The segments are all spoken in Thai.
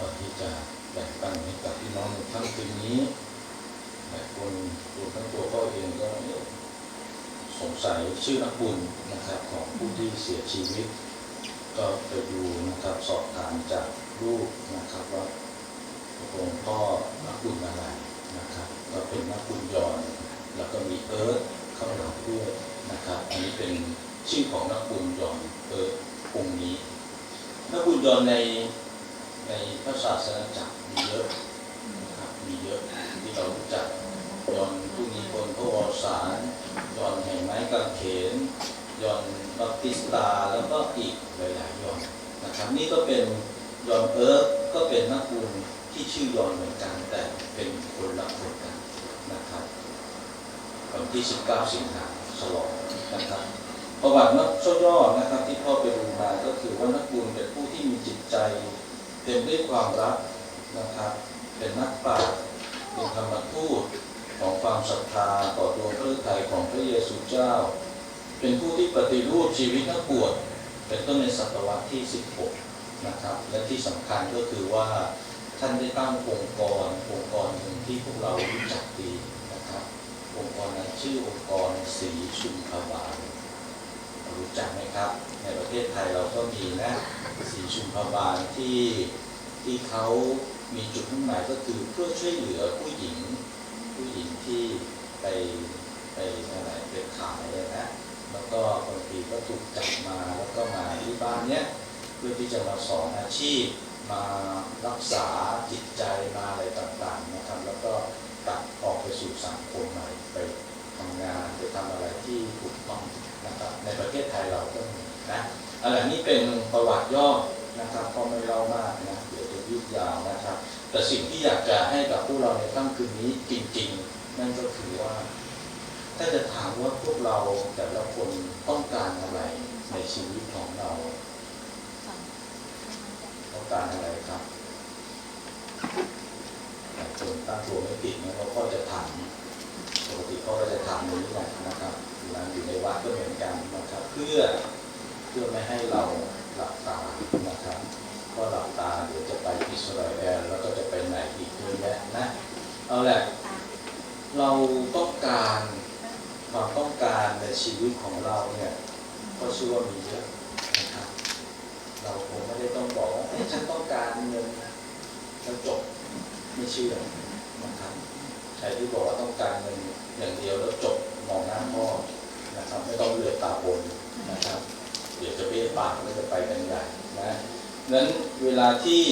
ก่อนที่จะแบ่งปันให้กับพี่น้องในค่ำคืนนี้หลายคนรวมทั้งตัวก็เองก็สงสัยชื่อนักบุญนะครับของผู้ที่เสียชีวิต ก็ไปดูนะครับสอบถามจากลูกนะครับว่าตกลงพ่อนักบุญอะไรนะครับก็เป็นนักบุญยอนแล้วก็มีเอิร์ธเข้าหลังด้วยนะครับ อันนี้เป็นชื่อของนักบุญยอนเอิร์ธองค์นี้นักบุญยอนใน ในพระศาสนาจักรมีเยอะนะครับมีเยอะที่เรารู้จักยอนผู้มีคนพระวสารยอนแห่งไม้กางเขนยอนบัพติสตาแล้วก็อีกหลายๆยอนนะครับนี่ก็เป็นยอนเอิร์ธก็เป็นนักบุญที่ชื่อยอนเหมือนกันแต่เป็นคนละคนกันนะครับวันที่ 19 สิงหาฉลองนะครับประวัตินักย่อนะครับที่พ่อไปดูมาก็คือว่านักบุญเป็นผู้ที่มีจิตใจ เต็มด้วยความรักนะครับ เป็นนักปราชญ์เป็นธรรมทูตของความศรัทธาต่อดวงพระฤทัยของพระเยซูเจ้า เป็นผู้ที่ปฏิรูปชีวิตนักบวชเป็นต้นในศตวรรษที่ 16 นะครับ และที่สำคัญก็คือว่าท่านได้ตั้งองค์กรองค์กรหนึ่งที่พวกเรารู้จักดีนะครับ องค์กรนั้นชื่อองค์กรสีชุมพบาล รู้จักไหมครับ ในประเทศไทยเราก็มีนะสีชุมพบาลที่ที่เขามีจุดมุ่งหมายก็คือเพื่อช่วยเหลือผู้หญิง ผู้หญิงที่ไปไปอะไรไปขายเลยนะแล้วก็บางทีก็ถูกจับมาแล้วก็มาที่บ้านเนี้ยเพื่อที่จะมาสอนอาชีพมารักษาจิตใจมาอะไรต่างๆนะครับ แล้วก็กลับออกไปสู่สังคมใหม่ไปทำงานไปทำอะไรที่ถูกต้องนะครับ ในประเทศไทยเราก็มีนะอะไรนี้เป็นประวัติย่อนะครับก็ไม่เล่ามากนะเดี๋ยวจะยืดยาวนะครับ แต่สิ่งที่อยากจะให้กับพวกเราในค่ำคืนนี้จริง ๆ นั่นก็คือว่า ถ้าจะถามว่าพวกเราแต่ละคนต้องการอะไรในชีวิตของเรา ต้องการอะไรครับหลายคนตั้งตัวไม่ติดนะเราก็จะถามปกติเขาก็จะถามอย่างนี้แหละนะครับ เวลาอยู่ในวัดก็เหมือนกันนะครับ เพื่อเพื่อไม่ให้เราหลับตานะครับก็หลับตาเดี๋ยวจะไปอิสราเอลแล้วก็จะไปไหนอีกเยอะแยะนะเอาแหละเราต้องการความต้องการในชีวิตของเราเนี่ยก็ชื่อว่ามีเยอะนะครับเราคงไม่ได้ต้องบอกว่าเอ้ยฉันต้องการเงินแล้วจบไม่เชื่อนะครับใครที่บอกว่าต้องการเงินอย่างเดียวแล้วจบ มองหน้าพ่อนะครับ ไม่ต้องเลือกตาบนนะครับ เดี๋ยวจะเบี้ยปากไม่จะไปกันใหญ่นะนั้นเวลาที่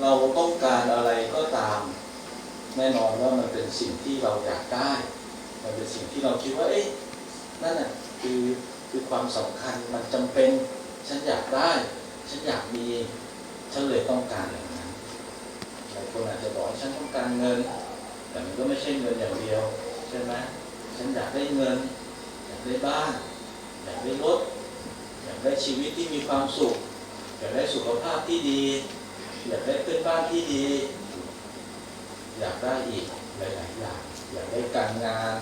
เราต้องการอะไรก็ตาม แน่นอนว่ามันเป็นสิ่งที่เราอยากได้ มันเป็นสิ่งที่เราคิดว่า เอ๊ะนั่นน่ะคือคือความสำคัญมันจำเป็น ฉันอยากได้ ฉันอยากมีฉันเลยต้องการอย่างนั้นหลายคนอาจจะบอกฉันต้องการเงิน แต่มันก็ไม่ใช่เงินอย่างเดียวใช่ไหม ฉันอยากได้เงิน อยากได้บ้าน อยากได้รถ อยากได้ชีวิตที่มีความสุข อยากได้สุขภาพที่ดี อยากได้เพื่อนบ้านที่ดี อยากได้อีกหลายๆอย่าง อยากได้การงาน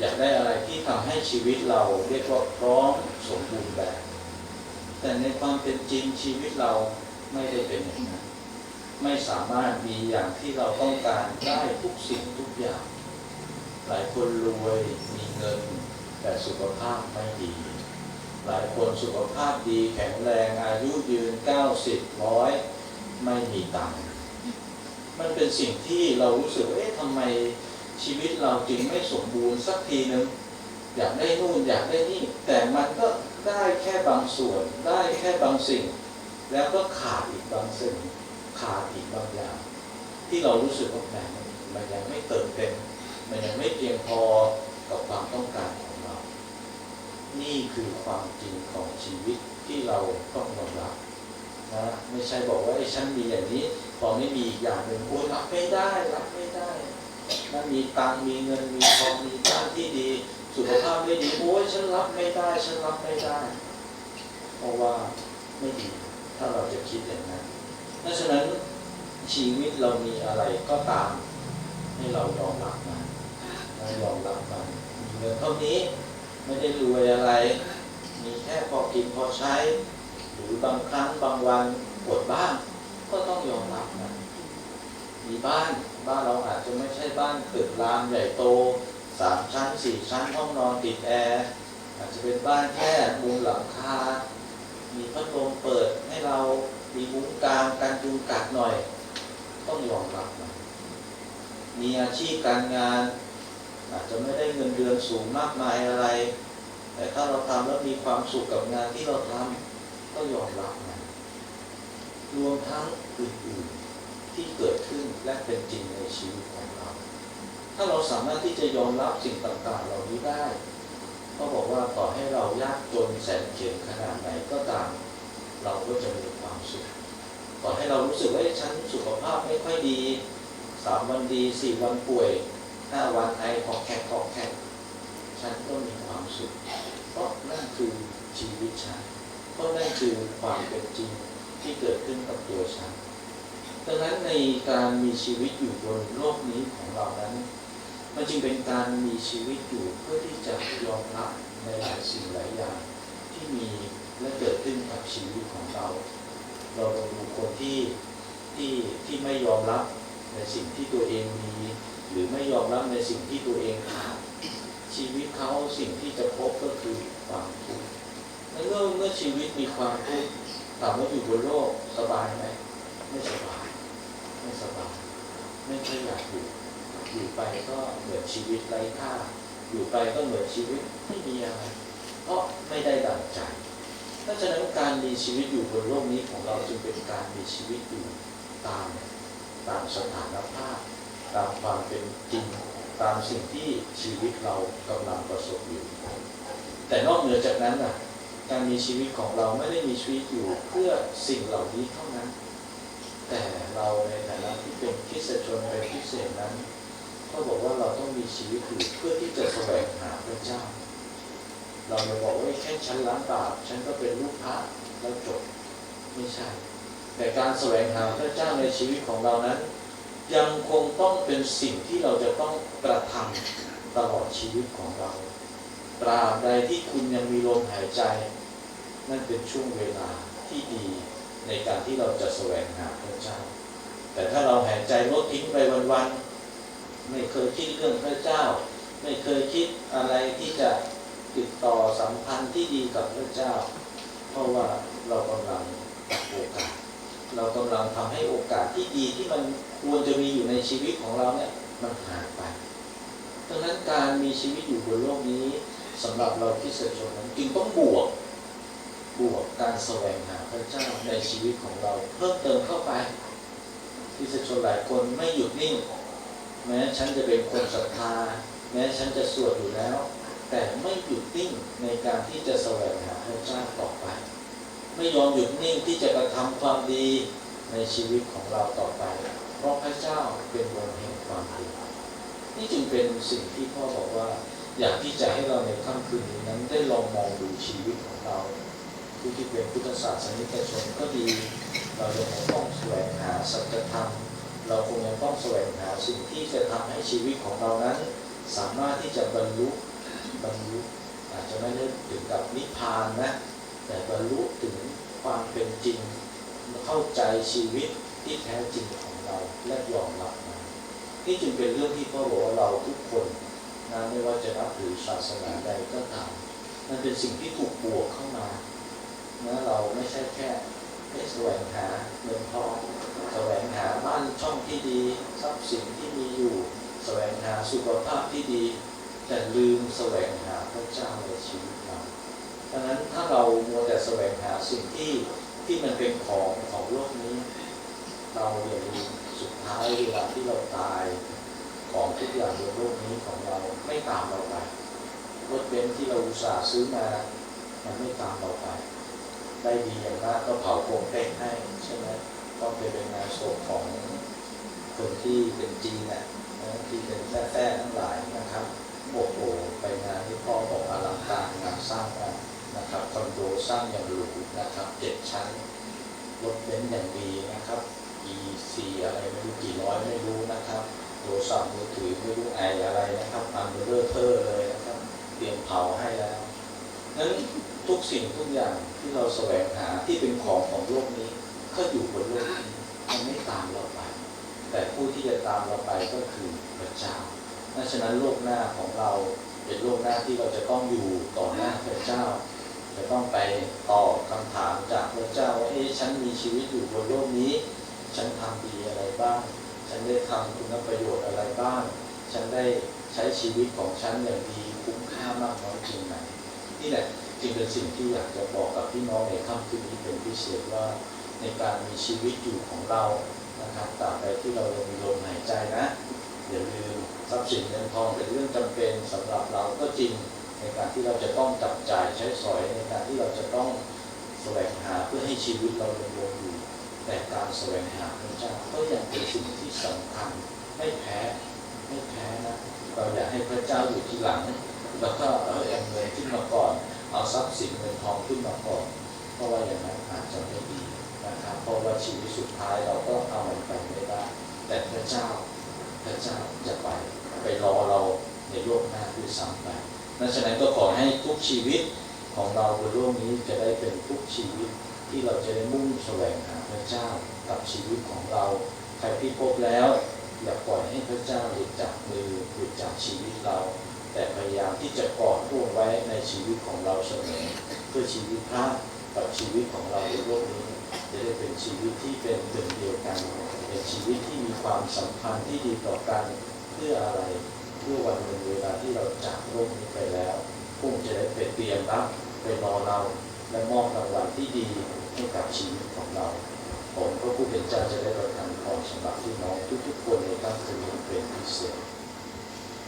อยากได้อะไรที่ทำให้ชีวิตเราเรียกว่าพร้อมสมบูรณ์แบบ แต่ในความเป็นจริงชีวิตเราไม่ได้เป็นอย่างนั้นไม่สามารถมีอย่างที่เราต้องการได้ทุกสิ่งทุกอย่าง หลายคนรวยมีเงิน แต่สุขภาพไม่ดี หลายคนสุขภาพดีแข็งแรงอายุยืน 90ร้อยไม่มีตังค์มันเป็นสิ่งที่เรารู้สึกเอ๊ะทำไมชีวิตเราจึงไม่สมบูรณ์สักทีนึงอยากได้นู่นอยากได้นี่ แต่มันก็ได้แค่บางส่วน ได้แค่บางสิ่ง แล้วก็ขาดอีกบางสิ่ง ขาดอีกบางอย่าง ที่เรารู้สึกว่าแหมมันยังไม่เติมเต็ม มันยังไม่เพียงพอกับความต้องการของเรา นี่คือความจริงของชีวิตที่เราต้องยอมรับนะไม่ใช่บอกว่าไอ้ฉันมีอย่างนี้ พอไม่มีอีกอย่างหนึ่งโอ้ยรับไม่ได้รับไม่ได้ถ้ามีตังมีเงินมีทองมีบ้านที่ดี สุขภาพไม่ดีโอ้ยฉันรับไม่ได้ฉันรับไม่ได้ เพราะว่าไม่ดีถ้าเราจะคิดอย่างนั้นเพราะฉะนั้นชีวิตเรามีอะไรก็ตาม เรายอมรับมันให้ยอมรับมันมีเงินเท่านี้ไม่ได้รวยอะไร มีแค่พอกินพอใช้ หรือบางครั้งบางวันปวดบ้าง ก็ต้องยอมรับมันมีบ้านบ้านเราอาจจะไม่ใช่บ้านตึกรามใหญ่โตสามชั้นสี่ชั้นห้องนอนติดแอร์อาจจะเป็นบ้านแค่มุงหลังคา มีพัดลมเปิดให้เรามีมุ้งกลางการจุงกัดหน่อย ต้องยอมรับมัน มีอาชีพการงาน อาจจะไม่ได้เงินเดือนสูงมากมายอะไร แต่ถ้าเราทำแล้วมีความสุขกับงานที่เราทำก็ยอมรับมันรวมทั้งอื่นๆที่เกิดขึ้นและเป็นจริงในชีวิตของเรา ถ้าเราสามารถที่จะยอมรับสิ่งต่างๆเหล่านี้ได้ ก็บอกว่าต่อให้เรายากจนแสนเข็ญขนาดไหนก็ตามเราก็จะมีความสุขต่อให้เรารู้สึกว่าฉันสุขภาพไม่ค่อยดี สามวันดีสี่วันป่วยห้าวันไอขอกแขกขอกแขกฉันก็มีความสุข เพราะนั่นคือชีวิตฉันเพราะนั่นคือความเป็นจริงที่เกิดขึ้นกับตัวฉันดังนั้นในการมีชีวิตอยู่บนโลกนี้ของเรานั้น มันจึงเป็นการมีชีวิตอยู่เพื่อที่จะยอมรับในหลายสิ่งหลายอย่างที่มีและเกิดขึ้นกับชีวิตของเรา เราดูคนที่ที่ที่ไม่ยอมรับ ในสิ่งที่ตัวเองมี หรือไม่ยอมรับในสิ่งที่ตัวเองขาดชีวิตเขาสิ่งที่จะพบก็คือความทุกข์ในเมื่อเมื่อชีวิตมีความทุกข์ถามว่าอยู่บนโลกสบายไหมไม่สบายไม่สบายไม่ค่อยอยากอยู่อยู่ไปก็เหมือนชีวิตไร้ค่า อยู่ไปก็เหมือนชีวิตไม่มีอะไรเพราะไม่ได้ดั่งใจเพราะฉะนั้นการมีชีวิตอยู่บนโลกนี้ของเราจึงเป็นการมีชีวิตอยู่ตาม ตามสถานภาพ ตามความเป็นจริง ตามสิ่งที่ชีวิตเรากำลังประสบอยู่ แต่นอกเหนือจากนั้นน่ะการมีชีวิตของเราไม่ได้มีชีวิตอยู่เพื่อสิ่งเหล่านี้เท่านั้น แต่เราในฐานะที่เป็นคริสตชนเป็นพิเศษนั้นเขาบอกว่าเราต้องมีชีวิตอยู่เพื่อที่จะแสวงหาพระเจ้า เราไม่บอกว่าแค่ฉันล้างบาปฉันก็เป็นลูกพระแล้วจบไม่ใช่ แต่การแสวงหาพระเจ้าในชีวิตของเรานั้น ยังคงต้องเป็นสิ่งที่เราจะต้องกระทำตลอดชีวิตของเราตราบใดที่คุณยังมีลมหายใจ นั่นเป็นช่วงเวลาที่ดีในการที่เราจะแสวงหาพระเจ้า แต่ถ้าเราหายใจลดทิ้งไปวันๆไม่เคยคิดเรื่องพระเจ้า ไม่เคยคิดอะไรที่จะติดต่อสัมพันธ์ที่ดีกับพระเจ้า เพราะว่าเรากำลังตัดโอกาส เรากำลังทำให้โอกาสที่ดีที่มันควรจะมีอยู่ในชีวิตของเราเนี่ยมันหายไปดังนั้นการมีชีวิตอยู่บนโลกนี้สำหรับเราที่เสชนนั้นจึงต้องบวกบวกการแสวงหาพระเจ้าในชีวิตของเรา เพิ่มเติมเข้าไปที่เสชนหลายคนไม่หยุดนิ่ง แม้ฉันจะเป็นคนศรัทธา แม้ฉันจะสวดอยู่แล้ว แต่ไม่หยุดนิ่งในการที่จะแสวงหาพระเจ้าต่อไป ไม่ยอมหยุดนิ่งที่จะกระทำความดีในชีวิตของเราต่อไป เพราะพระเจ้าเป็นวงแห่งความดีนี่จึงเป็นสิ่งที่พ่อบอกว่า อยากที่จะให้เราในค่ำคืนนี้นั้นได้ลองมองดูชีวิตของเราผู้ที่เป็นพุทธศาสนิกชนก็ดี เรายังคงต้องแสวงหาสัจธรรม เราคงยังต้องแสวงหาสิ่งที่จะทำให้ชีวิตของเรานั้น สามารถที่จะบรรลุบรรลุอาจจะไม่ได้ถึงกับนิพพานนะ แต่บรรลุถึงความเป็นจริง เข้าใจชีวิตที่แท้จริงของเราและยอมรับมันนี่จึงเป็นเรื่องที่พ่อบอกว่าเราทุกคนนะไม่ว่าจะนับถือศาสนาใดก็ตามมันเป็นสิ่งที่ถูกบวกเข้ามานะเราไม่ใช่แค่แสวงหาเงินทองแสวงหาบ้านช่องที่ดีทรัพย์สินที่มีอยู่ แสวงหาสุขภาพที่ดี แต่ลืมแสวงหาพระเจ้าในชีวิตเรา ดังนั้นถ้าเรามัวแต่แสวงหาสิ่งที่ที่มันเป็นของของโลกนี้ เราอย่าลืมสุดท้ายเวลาที่เราตายของทุกอย่างบนโลกนี้ของเราไม่ตามเราไปรถเบนซ์ที่เราอุตส่าห์ซื้อมา มันไม่ตามเราไป ได้ดีอย่างมากก็เผาโครงเต้งให้ใช่ไหมต้องไปเป็นงานศพของคนที่เป็นจีนน่ะที่เป็นแท้ๆทั้งหลายนะครับโอ้โหไปงานที่พ่อ ร้างอย่างหรูนะครับเจ็ดชั้นรถเบนซ์อย่างดีนะครับ EC อะไรไม่รู้กี่ร้อยไม่รู้นะครับโทรศัพท์มือถือไม่รู้ไออะไรนะครับอันเบอร์เทอร์เลยนะครับเตรียมเผาให้แล้วนั้นทุกสิ่งทุกอย่างที่เราแสวงหาที่เป็นของของโลกนี้ ก็อยู่บนโลกนี้มันไม่ตามเราไป แต่ผู้ที่จะตามเราไปก็คือพระเจ้าดังนั้นโลกหน้าของเราเป็นโลกหน้าที่เราจะต้องอยู่ต่อหน้าพระเจ้า จะต้องไปตอบคำถามจากพระเจ้าว่าเอ๊ะฉันมีชีวิตอยู่บนโลกนี้ ฉันทำดีอะไรบ้าง ฉันได้ทำคุณประโยชน์อะไรบ้าง ฉันได้ใช้ชีวิตของฉันอย่างดีคุ้มค่ามากน้อยเพียงไหนนี่แหละจึงเป็นสิ่งที่อยากจะบอกกับพี่น้องในค่ำคืนนี้เป็นพิเศษว่า ในการมีชีวิตอยู่ของเรานะครับตราบใดที่เรายังมีลมหายใจนะอย่าลืมทรัพย์สินเงินทองเป็นเรื่องจำเป็นสำหรับเราก็จริง ในการที่เราจะต้องจับจ่ายใช้สอยในการที่เราจะต้องแสวงหาเพื่อให้ชีวิตเราดำรงอยู่แต่การแสวงหาพระเจ้าก็ยังเป็นสิ่งที่สำคัญไม่แพ้ไม่แพ้นะเราอยากให้พระเจ้าอยู่ที่หลัง แล้วก็เอาเอาเงินขึ้นมาก่อน เอาทรัพย์สินเงินทองขึ้นมาก่อนเพราะว่าอย่างนั้นอาจจะไม่ดีนะครับเพราะว่าชีวิตสุดท้ายเราก็เอามันไปไม่ได้แต่พระเจ้าพระเจ้าจะไปไปรอเรา ในโลกหน้าด้วยซ้ำไปดังนั้นก็ขอให้ทุกชีวิตของเราบนโลกนี้จะได้เป็นทุกชีวิตที่เราจะได้มุ่งแสวงหาพระเจ้ากับชีวิตของเรา ใครที่พบแล้ว อย่าปล่อยให้พระเจ้าหลุดจากมือหลุดจากชีวิตเรา แต่พยายามที่จะกอดพวกไว้ในชีวิตของเราเสมอเพื่อชีวิตพระกับชีวิตของเราในโลกนี้ จะได้เป็นชีวิตที่เป็นหนึ่งเดียวกันเป็นชีวิตที่มีความสัมพันธ์ที่ดีต่อกันเพื่ออะไร เพื่อวันหนึ่งเวลาที่เราจากโลกนี้ไปแล้วพวกจะได้ไปเตรียมรับไปรอเราและมอบรางวัลที่ดีให้กับชีวิตของเราผมพระผู้เป็นเจ้าจะได้ประทานพรสำหรับพี่น้องทุกๆคนในค่ำคืนนี้เป็นพิเศษ